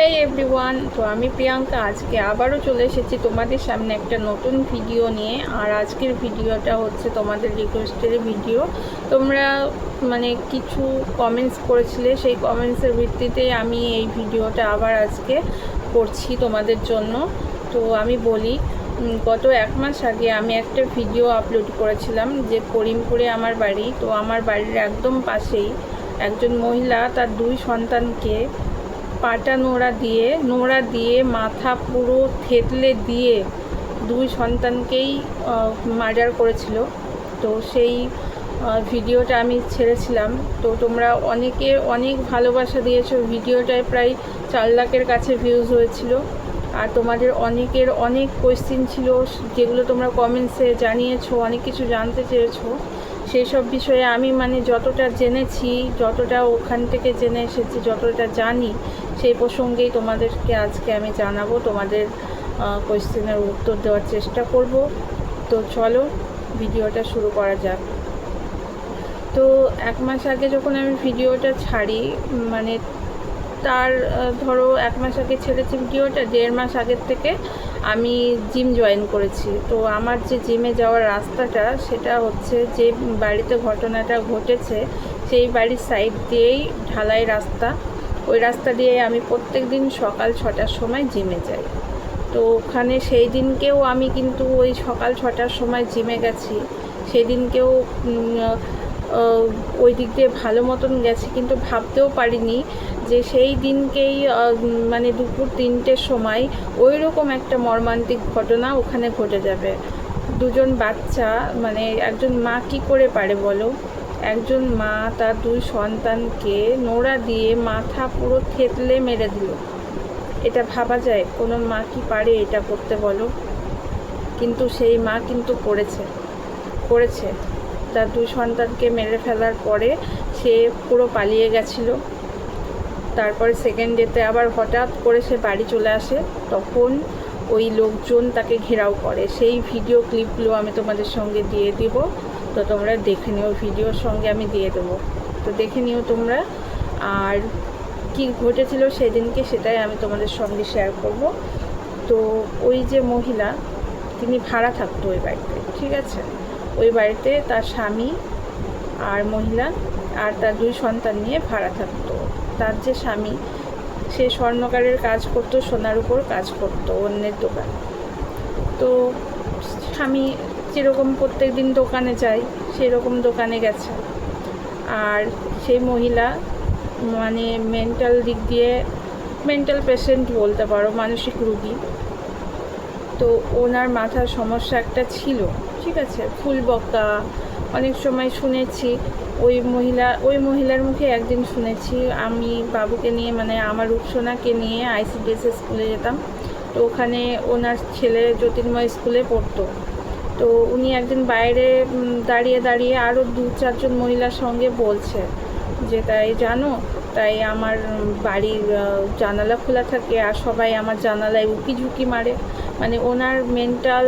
হেই everyone তো আমি প্রিয়াঙ্কা। আজকে আবারও চলে এসেছি তোমাদের সামনে একটা নতুন ভিডিও নিয়ে। আর আজকের ভিডিওটা হচ্ছে তোমাদের রিকোয়েস্টের ভিডিও তোমরা মানে কিছু কমেন্টস করেছিলে। সেই কমেন্টসের ভিত্তিতে আমি এই ভিডিওটা আবার আজকে করছি তোমাদের জন্য। তো আমি বলি গত এক মাস আগে আমি একটা ভিডিও আপলোড করেছিলাম যে করিমপুরে আমার বাড়ি। তো আমার বাড়ির একদম পাশেই একজন মহিলা, তার দুই সন্তানকে পাটা নোড়া দিয়ে নোড়া দিয়ে মাথা পুরো থেতলে দিয়ে দুই সন্তানকেই মার্ডার করেছিল। তো সেই ভিডিওটা আমি ছেড়েছিলাম। তো তোমরা অনেকে অনেক ভালোবাসা দিয়েছ। ভিডিওটায় প্রায় চার লাখের কাছে ভিউজ হয়েছিল। আর তোমাদের অনেকের অনেক কোয়েশ্চেন ছিল, যেগুলো তোমরা কমেন্টসে জানিয়েছো, অনেক কিছু জানতে চেয়েছো। সেই সব বিষয়ে আমি মানে যতটা জেনেছি, যতটা ওখান থেকে জেনে এসেছি, যতটা জানি সেই প্রসঙ্গেই তোমাদেরকে আজকে আমি জানাব, তোমাদের কোয়েশ্চেনের উত্তর দেওয়ার চেষ্টা করব। তো চলো, ভিডিওটা শুরু করা যাক। তো এক মাস আগে যখন আমি ভিডিওটা ছাড়ি মানে তার ধরো এক মাস আগে ছেড়েছি ভিডিওটা, দেড় মাস আগের থেকে আমি জিম জয়েন করেছি। তো আমার যে জিমে যাওয়ার রাস্তাটা, সেটা হচ্ছে যে বাড়িতে ঘটনাটা ঘটেছে, সেই বাড়ির সাইড দিয়েই ঢালাই রাস্তা। ওই রাস্তা দিয়ে আমি প্রত্যেক দিন সকাল ছটার সময় জিমে যাই। তো ওখানে সেই দিনকেও আমি কিন্তু ওই সকাল ছটার সময় জিমে গেছি। সেই দিনকেও ওই দিক দিয়ে ভালো মতন গেছি কিন্তু ভাবতেও পারিনি যে সেই দিনকেই মানে দুপুর তিনটের সময় ওই রকম একটা মর্মান্তিক ঘটনা ওখানে ঘটে যাবে। দুজন বাচ্চা মানে একজন মা কী করে পারে বলো? একজন মা তার দুই সন্তানকে নোড়া দিয়ে মাথা পুরো থেতলে মেরে দিল। এটা ভাবা যায়, কোনো মা কি পারে এটা করতে বলো। কিন্তু সেই মা কিন্তু করেছে করেছে। তার দুই সন্তানকে মেরে ফেলার পরে সে পুরো পালিয়ে গেছিল। তারপরে সেকেন্ড ডেতে আবার হঠাৎ করে সে বাড়ি চলে আসে। তখন ওই লোকজন তাকে ঘেরাও করে। সেই ভিডিও ক্লিপগুলো আমি তোমাদের সঙ্গে দিয়ে দিব। তো তোমরা দেখে নিও, ভিডিওর সঙ্গে আমি দিয়ে দেবো। তো দেখে নিও তোমরা, আর কি ঘটেছিল সেদিনকে সেটাই আমি তোমাদের সঙ্গে শেয়ার করব। তো ওই যে মহিলা, তিনি ভাড়া থাকতো ওই বাড়িতে, ঠিক আছে? ওই বাড়িতে তার স্বামী আর মহিলা আর তার দুই সন্তান নিয়ে ভাড়া থাকতো। তার যে স্বামী, সে স্বর্ণকারের কাজ করতো, সোনার উপর কাজ করতো অন্যের দোকানে। তো স্বামী যেরকম প্রত্যেক দিন দোকানে যায় সেরকম দোকানে গেছে। আর সেই মহিলা মানে মেন্টাল দিক দিয়ে মেন্টাল পেশেন্ট বলতে পারো, মানসিক রুগী। তো ওনার মাথার সমস্যা একটা ছিল, ঠিক আছে? ফুল বকা, অনেক সময় শুনেছি, ওই মহিলা, ওই মহিলার মুখে একদিন শুনেছি, আমি বাবুকে নিয়ে মানে আমার রূপসোনাকে নিয়ে আইসিডিএস স্কুলে যেতাম। তো ওখানে ওনার ছেলে জ্যোতির্ময় স্কুলে পড়তো। তো উনি একদিন বাইরে দাঁড়িয়ে দাঁড়িয়ে আরও দু চারজন মহিলার সঙ্গে বলছে যে, তাই জানো, তাই আমার বাড়ির জানালা খোলা থাকে আর সবাই আমার জানালায় উকি ঝুঁকি মারে। মানে ওনার মেন্টাল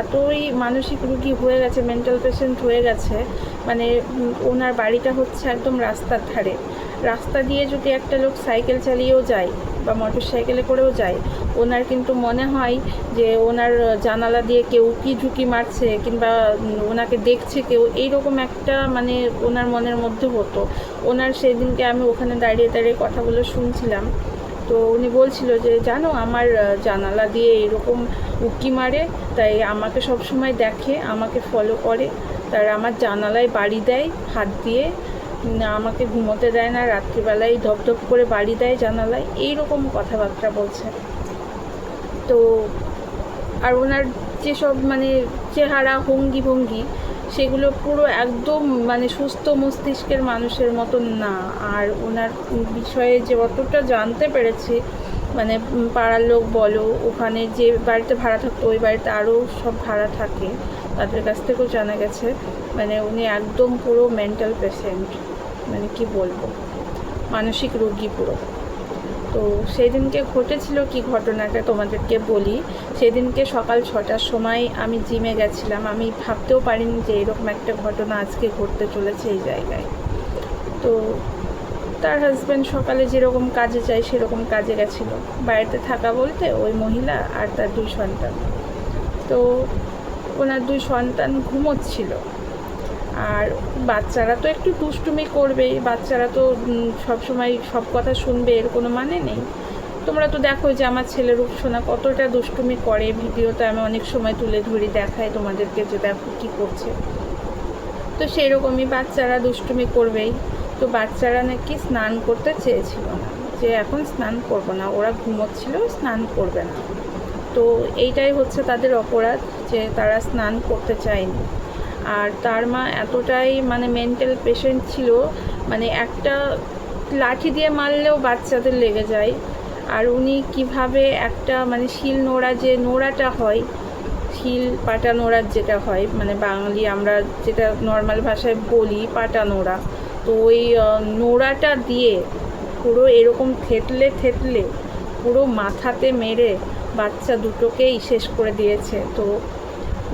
এতই মানসিক রুগী হয়ে গেছে মেন্টাল পেশেন্ট হয়ে গেছে মানে ওনার বাড়িটা হচ্ছে একদম রাস্তার ধারে। রাস্তা দিয়ে যদি একটা লোক সাইকেল চালিয়েও যায় বা মোটর সাইকেলে করেও যায়, ওনার কিন্তু মনে হয় যে ওনার জানালা দিয়ে কেউ কি ঝুঁকি মারছে কিংবা ওনাকে দেখছে কেউ, এইরকম একটা মানে ওনার মনের মধ্যে হতো। ওনার সেই দিনকে আমি ওখানে দাঁড়িয়ে দাঁড়িয়ে কথাগুলো শুনছিলাম। তো উনি বলছিল যে, জানো, আমার জানালা দিয়ে এরকম উকি মারে, তাই আমাকে সব সময় দেখে, আমাকে ফলো করে। তার আমার জানালায় বাড়ি দেয়, হাত দিয়ে আমাকে ঘুমোতে দেয় না রাত্রিবেলায় ধপধপ করে বাড়ি দেয় জানালায়, এইরকম কথাবার্তা বলছে। তো, আর ওনার যেসব মানে চেহারা ভঙ্গি ভঙ্গি সেগুলো পুরো একদম মানে সুস্থ মস্তিষ্কের মানুষের মতন না। আর ওনার বিষয়ে যে অতটা জানতে পেরেছি মানে পাড়ার লোক বলো, ওখানে যে বাড়িতে ভাড়া থাকতো, ওই বাড়িতে আরও সব ভাড়া থাকে, তাদের কাছ থেকেও জানা গেছে। মানে উনি একদম পুরো মেন্টাল পেশেন্ট মানে কি বলব? মানসিক রোগী পুরো। তো সেই দিনকে ঘটেছিল কি ঘটনাটা তোমাদেরকে বলি। সেদিনকে সকাল ছটার সময় আমি জিমে গেছিলাম। আমি ভাবতেও পারিনি যে এরকম একটা ঘটনা আজকে ঘটতে চলেছে এই জায়গায়। তো তার হাজব্যান্ড সকালে যেরকম কাজে যায় সেরকম কাজে গেছিল। বাড়িতে থাকা বলতে ওই মহিলা আর তার দুই সন্তান। তো ওনার দুই সন্তান ঘুমোচ্ছিল। আর বাচ্চারা তো একটু দুষ্টুমি করবেই, বাচ্চারা তো সবসময় সব কথা শুনবে, এর কোনো মানে নেই। তোমরা তো দেখো যে আমার ছেলে রূপসোনা কতটা দুষ্টুমি করে ভিডিওতে আমি অনেক সময় তুলে ধরি, দেখাই তোমাদেরকে যে দেখো কী করছে। তো সেরকমই বাচ্চারা দুষ্টুমি করবেই। তো বাচ্চারা নাকি স্নান করতে চেয়েছিল না, যে এখন স্নান করব না, ওরা ঘুমোচ্ছিল, স্নান করবে না। তো এইটাই হচ্ছে তাদের অপরাধ, যে তারা স্নান করতে চায়নি। আর তার মা এতটাই মানে মেন্টাল পেশেন্ট ছিল মানে একটা লাঠি দিয়ে মারলেও বাচ্চাদের লেগে যায়। আর উনি কীভাবে একটা মানে শিল নোড়া যে নোড়াটা হয়, শিল পাটা নোড়ার যেটা হয় মানে বাঙালি আমরা যেটা নর্মাল ভাষায় বলি পাটা নোড়া, তো ওই নোড়াটা দিয়ে পুরো এরকম থেতলে থেতলে পুরো মাথাতে মেরে বাচ্চা দুটোকেই শেষ করে দিয়েছে। তো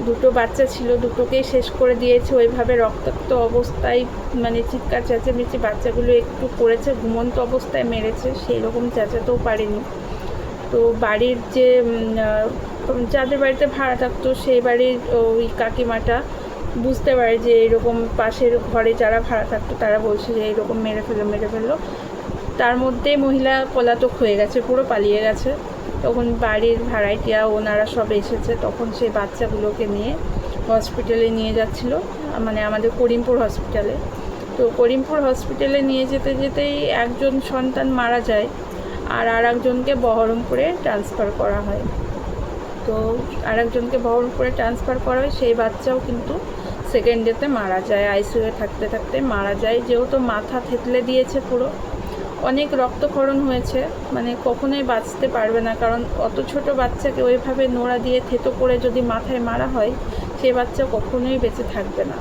দুটো বাচ্চা ছিল, দুটোকেই শেষ করে দিয়েছে। ওইভাবে রক্তাক্ত অবস্থায় মানে চিৎকার, চেঁচামেচি বাচ্চাগুলো একটু করেছে ঘুমন্ত অবস্থায় মেরেছে সেই রকম চেঁচাতেও পারেনি। তো বাড়ির যে যাদের বাড়িতে ভাড়া থাকতো, সেই বাড়ির ওই কাকিমাটা বুঝতে পারে যে এরকম পাশের ঘরে যারা ভাড়া থাকতো, তারা বলছে যে এরকম মেরে ফেলো মেরে ফেলল। তার মধ্যে মহিলা পলাতক হয়ে গেছে, পুরো পালিয়ে গেছে। তখন বাড়ির ভাড়াইটিয়া ওনারা সব এসেছে, তখন সেই বাচ্চাগুলোকে নিয়ে হসপিটালে নিয়ে যাচ্ছিল মানে আমাদের করিমপুর হসপিটালে তো করিমপুর হসপিটালে নিয়ে যেতে যেতেই একজন সন্তান মারা যায় আর আর একজনকে বহরমপুরে ট্রান্সফার করা হয়। তো আর একজনকে বহরমপুরে ট্রান্সফার করা হয়, সেই বাচ্চাও কিন্তু সেকেন্ড ডেতে মারা যায় আইসিইউয়ে থাকতে থাকতে মারা যায়, যেহেতু মাথা থেতলে দিয়েছে পুরো। অনেক রক্তক্ষরণ হয়েছে মানে কখনোই বাঁচতে পারবে না, কারণ অত ছোট বাচ্চাকে ওইভাবে নোড়া দিয়ে থেতো করে যদি মাথায় মারা হয় সেই বাচ্চা কখনোই বেঁচে থাকবে না।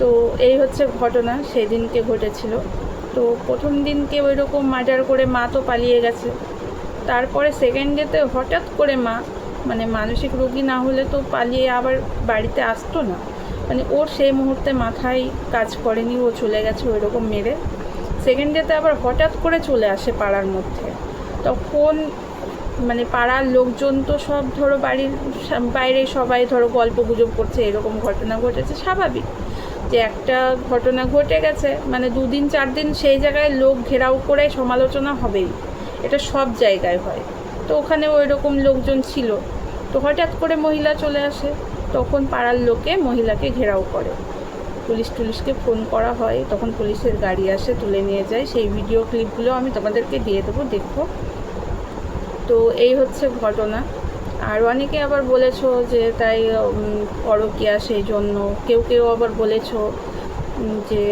তো এই হচ্ছে ঘটনা সেই দিনকে ঘটেছিল। তো প্রথম দিনকে ওই রকম মার্ডার করে মা তো পালিয়ে গেছে। তারপরে সেকেন্ড ডেতে হঠাৎ করে মা মানে মানসিক রোগী না হলে তো পালিয়ে আবার বাড়িতে আসতো না। মানে ওর সেই মুহূর্তে মাথায় কাজ করেনি, ও চলে গেছে ওই রকম মেরে। সেকেন্ড ডেতে আবার হঠাৎ করে চলে আসে পাড়ার মধ্যে। তখন মানে পাড়ার লোকজন তো সব ধরো বাড়ির, বাইরে সবাই ধরো গল্প গুজব করছে, এরকম ঘটনা ঘটেছে, স্বাভাবিক। যে একটা ঘটনা ঘটে গেছে মানে দুদিন চার দিন সেই জায়গায় লোক ঘেরাও করে সমালোচনা হবেই। এটা সব জায়গায় হয়। তো ওখানে ওই রকম লোকজন ছিল। তো হঠাৎ করে মহিলা চলে আসে, তখন পাড়ার লোকে মহিলাকে ঘেরাও করে। পুলিশ টুলিশকে ফোন করা হয় তখন পুলিশের গাড়ি আসে তুলে নিয়ে যায়। সেই ভিডিও ক্লিপগুলো আমি তোমাদেরকে দিয়ে দেবো দেখো তো এই হচ্ছে ঘটনা। আর অনেকে আবার বলেছ যে তাই উম, পরকীয়া সেই জন্য। কেউ কেউ আবার বলেছ যে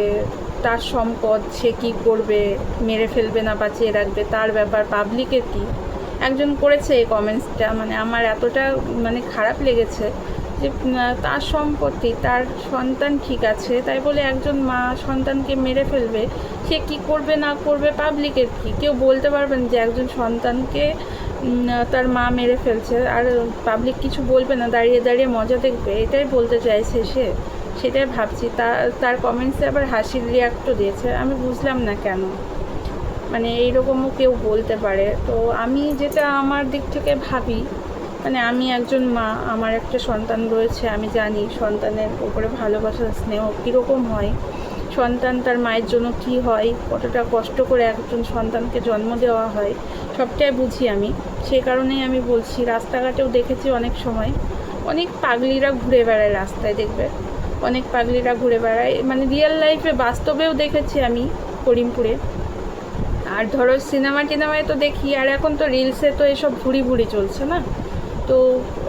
তার সম্পদ সে কি করবে মেরে ফেলবে না বাঁচিয়ে রাখবে তার ব্যাপার পাবলিকের কি? একজন করেছে এই কমেন্টসটা মানে আমার এতটা মানে খারাপ লেগেছে। যে তার সম্পত্তি, তার সন্তান ঠিক আছে, তাই বলে একজন মা সন্তানকে মেরে ফেলবে, সে কি করবে, না করবে, পাবলিকের কি? কেউ বলতে পারবেন যে একজন সন্তানকে তার মা মেরে ফেলছে, আর পাবলিক কিছু বলবে না, দাঁড়িয়ে দাঁড়িয়ে মজা দেখবে, এটাই বলতে চাইছে সে, সেটাই ভাবছি। তার তার কমেন্টসে আবার হাসির রিয়াক্টও দিয়েছে, আমি বুঝলাম না কেন। মানে এইরকমও কেউ বলতে পারে, তো আমি যেটা আমার দিক থেকে ভাবি মানে আমি একজন মা, আমার একটা সন্তান রয়েছে, আমি জানি সন্তানের উপরে ভালোবাসা, স্নেহ কীরকম হয়। সন্তান তার মায়ের জন্য কি হয়, কতটা কষ্ট করে একজন সন্তানকে জন্ম দেওয়া হয়, সবটাই বুঝি আমি। সেই কারণেই আমি বলছি, রাস্তাঘাটেও দেখেছি অনেক সময়, অনেক পাগলিরা ঘুরে বেড়ায় রাস্তায়, দেখবে? অনেক পাগলিরা ঘুরে বেড়ায় মানে রিয়েল লাইফে বাস্তবেও দেখেছি আমি করিমপুরে। আর ধরো সিনেমা টিনেমায় তো দেখি, আর এখন তো রিলসে তো এসব ভুড়ি ভুড়ি চলছে না? তো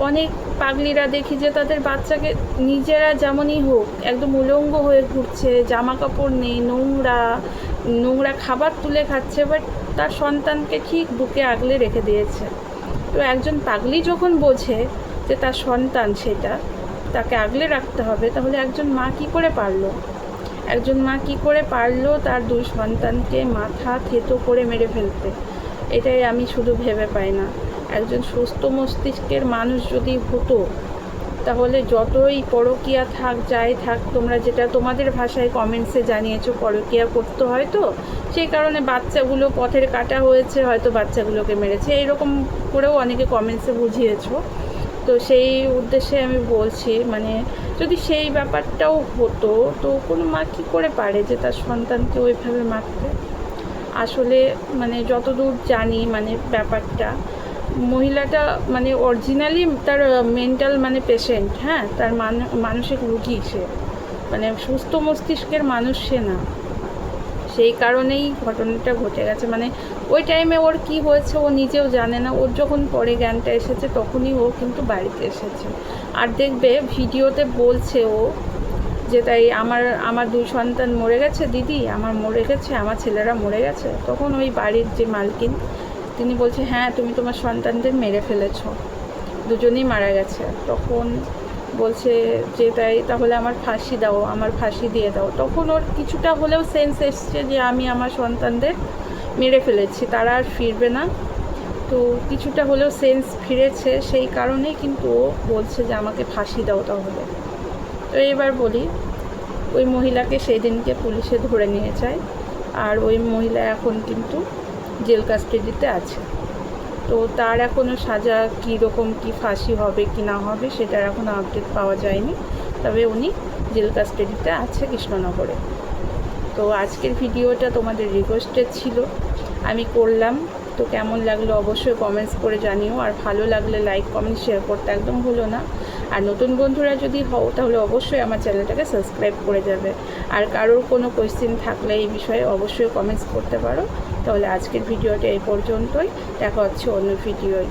অনেক পাগলিরা দেখি যে তাদের বাচ্চাকে নিজেরা যেমনই হোক একদম উলঙ্গ হয়ে ঘুরছে জামা কাপড় নেই, নোংরা নোংরা খাবার তুলে খাচ্ছে বাট তার সন্তানকে ঠিক বুকে আগলে রেখে দিয়েছে। তো একজন পাগলি যখন বোঝে যে তার সন্তান সেটা, তাকে আগলে রাখতে হবে, তাহলে একজন মা কি করে পারল? একজন মা কি করে পারল তার দুই সন্তানকে মাথা থেতো করে মেরে ফেলতে? এটাই আমি শুধু ভেবে পাই না। একজন সুস্থ মস্তিষ্কের মানুষ যদি হতো, তাহলে যতই পরকিয়া থাক, যাই থাক, তোমরা যেটা তোমাদের ভাষায় কমেন্টসে জানিয়েছো, পরকিয়া করতে হয় তো সেই কারণে বাচ্চাগুলো পথের কাটা হয়েছে, হয়তো বাচ্চাগুলোকে মেরেছে। এইরকম করেও অনেকে কমেন্টসে বুঝিয়েছো। তো সেই উদ্দেশ্যে আমি বলছি মানে যদি সেই ব্যাপারটাও হতো, তো কোনো মা কী করে পারে যে তার সন্তানকে ওইভাবে মারতে? আসলে মানে যতদূর জানি মানে ব্যাপারটা মহিলাটা মানে অরিজিনালি তার মেন্টাল মানে পেশেন্ট হ্যাঁ? তার মান, মানসিক রুগী সে। মানে সুস্থ মস্তিষ্কের মানুষ সে না। সেই কারণেই ঘটনাটা ঘটে গেছে। মানে ওই টাইমে ওর কি হয়েছে ও নিজেও জানে না। ওর যখন পরে জ্ঞানটা এসেছে, তখনই ও কিন্তু বাড়িতে এসেছে। আর দেখবে ভিডিওতে বলছে ও যে, তাই আমার আমার দুই সন্তান মরে গেছে, দিদি। আমার মরে গেছে, আমার ছেলেরা মরে গেছে। তখন ওই বাড়ির যে মালকিন তিনি বলছে হ্যাঁ তুমি তোমার সন্তানদের মেরে ফেলেছো। দুজনেই মারা গেছে। তখন বলছে যে, তাই, তাহলে আমার ফাঁসি দাও, আমার ফাঁসি দিয়ে দাও। তখন ওর কিছুটা হলেও সেন্স এসছে যে, আমি আমার সন্তানদের মেরে ফেলেছি, তারা আর ফিরবে না। তো কিছুটা হলেও সেন্স ফিরেছে, সেই কারণেই কিন্তু ও বলছে যে, আমাকে ফাঁসি দাও তাহলে। তো এবার বলি, ওই মহিলাকে সেই দিনকে পুলিশে ধরে নিয়ে যায়। আর ওই মহিলা এখন কিন্তু জেল কাস্টাডিতে আছে। তো তার এখনও সাজা কী রকম কী ফাঁসি হবে, কি না হবে, সেটার এখনও আপডেট পাওয়া যায়নি। তবে উনি জেল কাস্টাডিতে আছে কৃষ্ণনগরে। তো আজকের ভিডিওটা তোমাদের রিকোয়েস্টেড ছিল। আমি করলাম। তো কেমন লাগল অবশ্যই কমেন্টস করে জানিও। আর ভালো লাগলে লাইক কমেন্ট শেয়ার করতে একদম ভুলো না। আর নতুন বন্ধুরা যদি হও, তাহলে অবশ্যই আমার চ্যানেলটাকে সাবস্ক্রাইব করে যাবে। আর কারোর কোনো কোয়েশ্চেন থাকলে এই বিষয়ে অবশ্যই কমেন্টস করতে পারো। তাহলে আজকের ভিডিওটা এই পর্যন্তই। দেখা হচ্ছে অন্য ভিডিওয়।